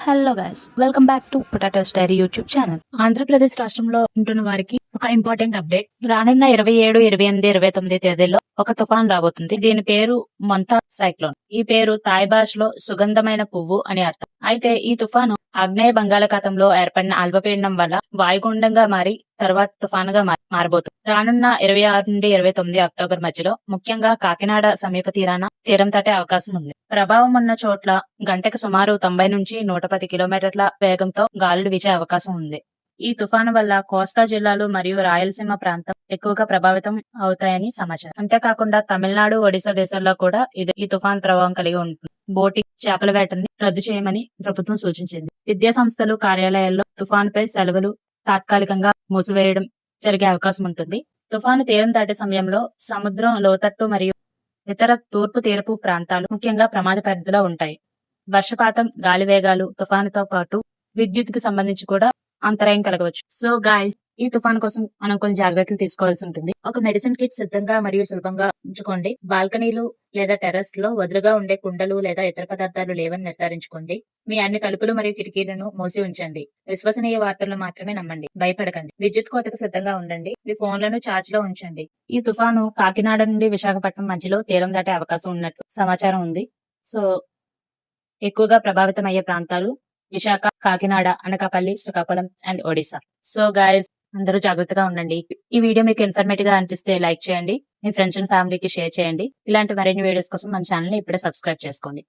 Hello guys welcome back to potato story YouTube channel Andhra Pradesh రాష్ట్రంలో ఉంటున్న వారికి ఒక ఇంపార్టెంట్ అప్డేట్. రానున్న ఇరవై ఏడు ఇరవై ఎనిమిది ఇరవై తొమ్మిది తేదీల్లో ఒక తుఫాన్ రాబోతుంది. దీని పేరు మంతా సైక్లోన్. ఈ పేరు థాయ్ భాషలో సుగంధమైన పువ్వు అని అర్థం. అయితే ఈ తుఫాను ఆగ్నేయ బంగాళాఖాతంలో ఏర్పడిన అల్పపీడనం వల్ల వాయుగుండంగా మారి తర్వాత తుఫానుగా మారి- మారబోతుంది రానున్న ఇరవై ఆరు నుండి ఇరవై తొమ్మిది అక్టోబర్ మధ్యలో ముఖ్యంగా కాకినాడ సమీప తీరాన తీరం తటే అవకాశం ఉంది. ప్రభావం ఉన్న చోట్ల గంటకు సుమారు తొంభై నుంచి నూట పది కిలోమీటర్ల వేగంతో గాలులు వీచే అవకాశం ఉంది. ఈ తుఫాను వల్ల కోస్తా జిల్లాలు మరియు రాయలసీమ ప్రాంతం ఎక్కువగా ప్రభావితం అవుతాయని సమాచారం. అంతేకాకుండా తమిళనాడు ఒడిశా దేశాల్లో కూడా ఇది ఈ తుఫాన్ ప్రభావం కలిగి ఉంటుంది. బోటింగ్ చేపల వేటని రద్దు చేయమని ప్రభుత్వం సూచించింది. విద్యా సంస్థలు కార్యాలయాల్లో తుఫాన్పై సెలవులు తాత్కాలికంగా మూసివేయడం జరిగే అవకాశం ఉంటుంది. తుఫాను తీరం దాటే సమయంలో సముద్రం లోతట్టు మరియు ఇతర తూర్పు తీరపు ప్రాంతాలు ముఖ్యంగా ప్రమాద పరిధిలో ఉంటాయి. వర్షపాతం గాలి వేగాలు తుఫానుతో పాటు విద్యుత్కు సంబంధించి కూడా అంతరాయం కలగవచ్చు. సో గాయస్ ఈ తుఫాన్ కోసం మనం కొన్ని జాగ్రత్తలు తీసుకోవాల్సి ఉంటుంది. ఒక మెడిసిన్ కిట్ సిద్ధంగా మరియు సులభంగా ఉంచుకోండి. బాల్కనీలు లేదా టెర్రస్లో వదులుగా ఉండే కుండలు లేదా ఇతర పదార్థాలు లేవని నిర్ధారించుకోండి. మీ అన్ని తలుపులు మరియు కిటికీలను మూసి ఉంచండి. విశ్వసనీయ వార్తలను మాత్రమే నమ్మండి. భయపడకండి. విద్యుత్ కోతకు సిద్ధంగా ఉండండి. మీ ఫోన్లను ఛార్జ్లో ఉంచండి. ఈ తుఫాను కాకినాడ నుండి విశాఖపట్నం మధ్యలో తీరం దాటే అవకాశం ఉన్నట్టు సమాచారం ఉంది. సో ఎక్కువగా ప్రభావితం అయ్యే ప్రాంతాలు Visakha Kakinada Anakapalli Srikakulam and Odisha. So guys అందరూ జాగ్రత్తగా ఉండండి. ఈ వీడియో మీకు ఇన్ఫర్మేటివ్గా అనిపిస్తే లైక్ చేయండి. మీ ఫ్రెండ్స్ అండ్ ఫ్యామిలీకి షేర్ చేయండి. ఇలాంటి మరిన్ని వీడియోస్ కోసం మన ఛానల్ని ఇప్పుడే సబ్స్క్రైబ్ చేసుకోండి.